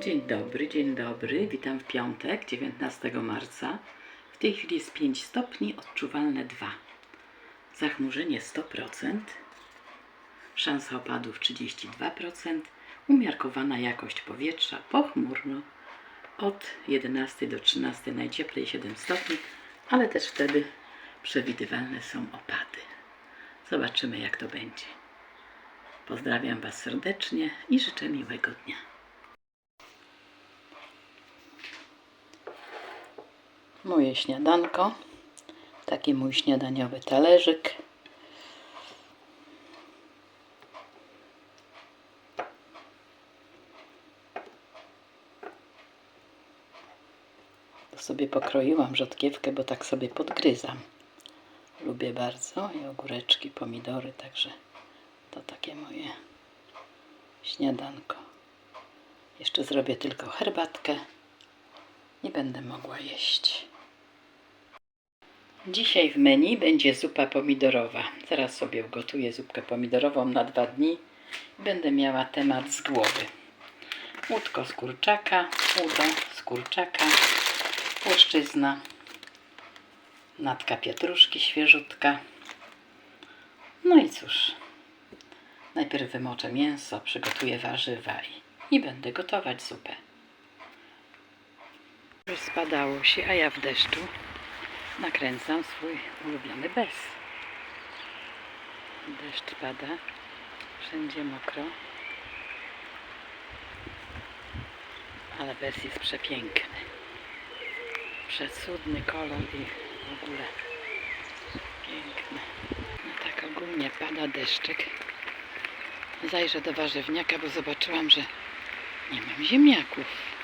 Dzień dobry, dzień dobry. Witam w piątek, 19 marca. W tej chwili jest 5 stopni, odczuwalne 2. Zachmurzenie 100%, szansa opadów 32%, umiarkowana jakość powietrza, pochmurno. Od 11 do 13 najcieplej 7 stopni, ale też wtedy przewidywalne są opady. Zobaczymy, jak to będzie. Pozdrawiam Was serdecznie i życzę miłego dnia. Moje śniadanko. Taki mój śniadaniowy talerzyk. Tu sobie pokroiłam rzodkiewkę, bo tak sobie podgryzam. Lubię bardzo i ogóreczki, pomidory, także to takie moje śniadanko. Jeszcze zrobię tylko herbatkę i będę mogła jeść. Dzisiaj w menu będzie zupa pomidorowa. Zaraz sobie ugotuję zupkę pomidorową na dwa dni. Będę miała temat z głowy. Łódko z kurczaka, udo z kurczaka, płaszczyzna, natka pietruszki świeżutka. No i cóż, najpierw wymoczę mięso, przygotuję warzywa i, i będę gotować zupę. Już spadało się, a ja w deszczu nakręcam swój ulubiony bez. Deszcz pada, wszędzie mokro, ale bez jest przepiękny. Przecudny kolor i w ogóle piękny. No tak ogólnie pada deszczyk. Zajrzę do warzywniaka, bo zobaczyłam, że nie mam ziemniaków.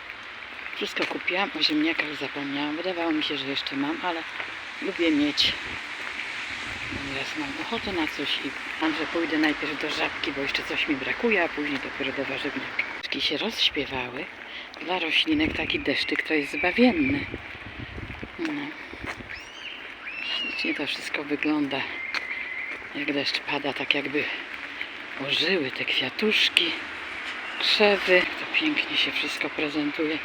Wszystko kupiłam, o ziemniakach zapomniałam. Wydawało mi się, że jeszcze mam, ale lubię mieć. Teraz mam ochotę na coś i mam, że pójdę najpierw do żabki, bo jeszcze coś mi brakuje, a później dopiero do warzywniaka. Ptaszki się rozśpiewały. Dla roślinek taki deszczyk to jest zbawienny. No. Ślicznie to wszystko wygląda. Jak deszcz pada, tak jakby ożyły te kwiatuszki, krzewy. To pięknie się wszystko prezentuje.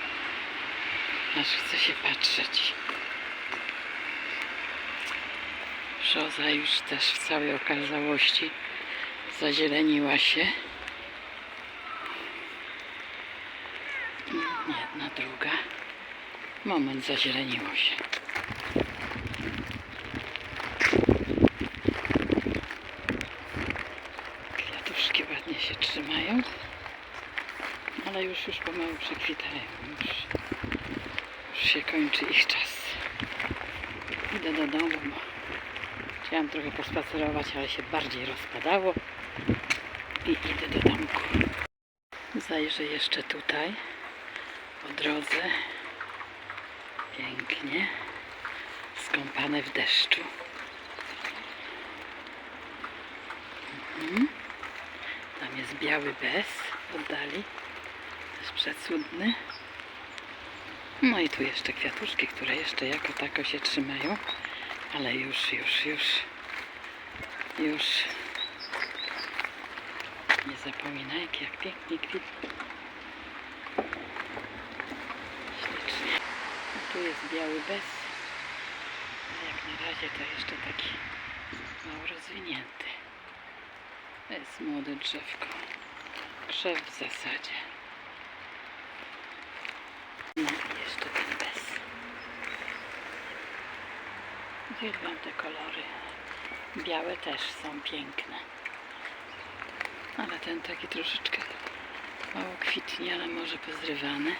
Aż chce się patrzeć. Brzoza już też w całej okazałości zazieleniła się. Jedna, druga. Moment, zazieleniło się. Kwiatuszki ładnie się trzymają, ale już, już pomału przekwitają. Już się kończy ich czas. Idę do domu, chciałam trochę pospacerować, ale się bardziej rozpadało. I idę do domku. Zajrzę jeszcze tutaj po drodze. Pięknie. Skąpane w deszczu. Mhm. Tam jest biały bez oddali. Też przecudny. No i tu jeszcze kwiatuszki, które jeszcze jako tako się trzymają, ale już, już, już, już nie zapominajcie, jak pięknie kwitnie. Ślicznie. A tu jest biały bez, ale jak na razie to jeszcze taki mało rozwinięty. To jest młode drzewko. Krzew w zasadzie. No i jeszcze ten bez. Uwielbiam te kolory. Białe też są piękne. Ale ten taki troszeczkę mało kwitnie, ale może pozrywany.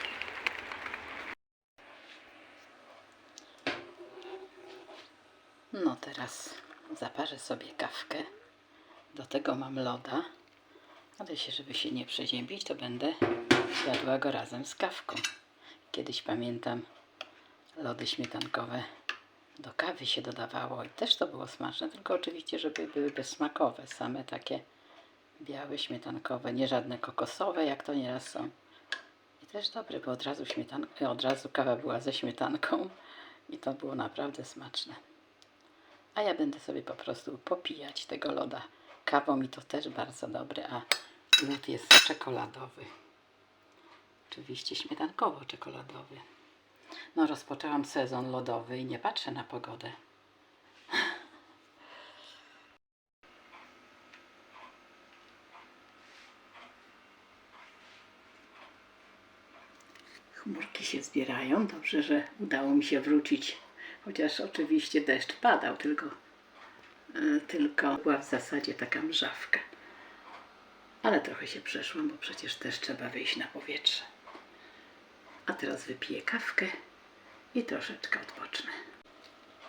No teraz zaparzę sobie kawkę. Do tego mam loda. Ale się, żeby się nie przeziębić, to będę jadła go razem z kawką. Kiedyś pamiętam lody śmietankowe do kawy się dodawało i też to było smaczne, tylko oczywiście, żeby były bezsmakowe, same takie białe, śmietankowe, nie żadne kokosowe, jak to nieraz są. I też dobre, bo od razu, śmietan, od razu kawa była ze śmietanką i to było naprawdę smaczne. A ja będę sobie po prostu popijać tego loda kawą i to też bardzo dobre, a lód jest czekoladowy. Oczywiście śmietankowo-czekoladowy. No, rozpoczęłam sezon lodowy i nie patrzę na pogodę. Chmurki się zbierają. Dobrze, że udało mi się wrócić. Chociaż oczywiście deszcz padał, tylko, e, tylko była w zasadzie taka mrzawka. Ale trochę się przeszłam, bo przecież też trzeba wyjść na powietrze. A teraz wypiję kawkę i troszeczkę odpocznę.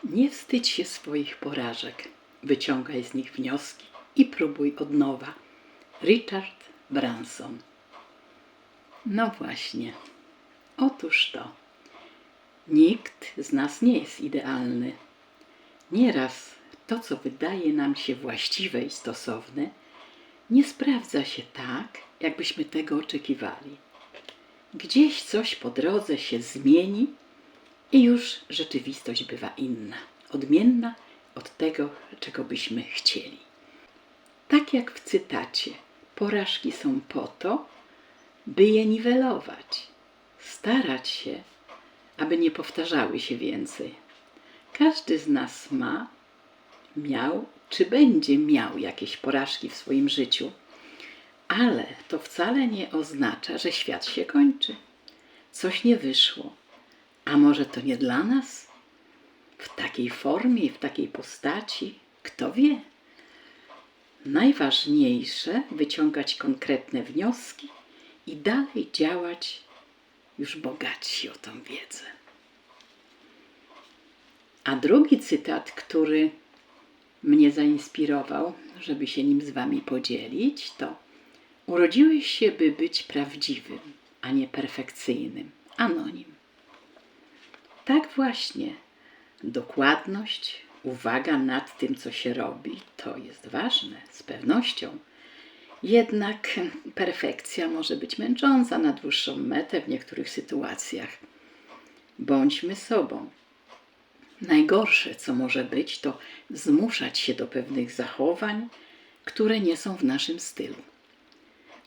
Nie wstydź się swoich porażek. Wyciągaj z nich wnioski i próbuj od nowa. Richard Branson. No właśnie. Otóż to. Nikt z nas nie jest idealny. Nieraz to, co wydaje nam się właściwe i stosowne, nie sprawdza się tak, jakbyśmy tego oczekiwali. Gdzieś coś po drodze się zmieni i już rzeczywistość bywa inna, odmienna od tego, czego byśmy chcieli. Tak jak w cytacie, porażki są po to, by je niwelować, starać się, aby nie powtarzały się więcej. Każdy z nas ma, miał czy będzie miał jakieś porażki w swoim życiu, ale to wcale nie oznacza, że świat się kończy. Coś nie wyszło. A może to nie dla nas? W takiej formie w takiej postaci? Kto wie? Najważniejsze wyciągać konkretne wnioski i dalej działać już bogatsi o tą wiedzę. A drugi cytat, który mnie zainspirował, żeby się nim z Wami podzielić, to urodziłeś się, by być prawdziwym, a nie perfekcyjnym. Anonim. Tak właśnie, dokładność, uwaga nad tym, co się robi, to jest ważne, z pewnością. Jednak perfekcja może być męcząca na dłuższą metę w niektórych sytuacjach. Bądźmy sobą. Najgorsze, co może być, to zmuszać się do pewnych zachowań, które nie są w naszym stylu.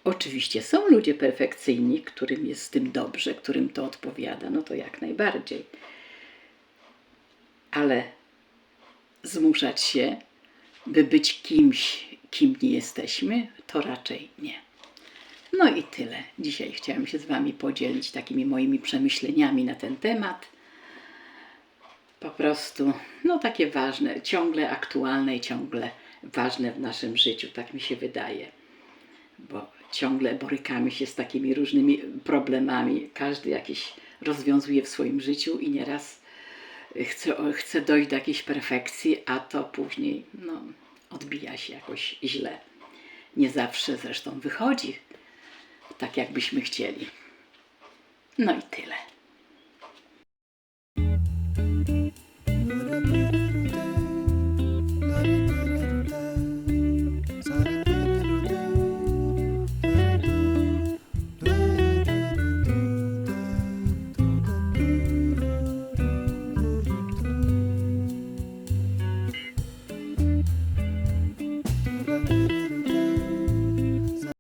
Oczywiście są ludzie perfekcyjni, którym jest z tym dobrze, którym to odpowiada, no to jak najbardziej. Ale zmuszać się, by być kimś, kim nie jesteśmy, to raczej nie. No i tyle. Dzisiaj chciałam się z Wami podzielić takimi moimi przemyśleniami na ten temat. Po prostu, no takie ważne, ciągle aktualne i ciągle ważne w naszym życiu, tak mi się wydaje. Bo ciągle borykamy się z takimi różnymi problemami. Każdy jakiś rozwiązuje w swoim życiu i nieraz chce, chce dojść do jakiejś perfekcji, a to później no, odbija się jakoś źle. Nie zawsze zresztą wychodzi tak, jakbyśmy chcieli. No i tyle.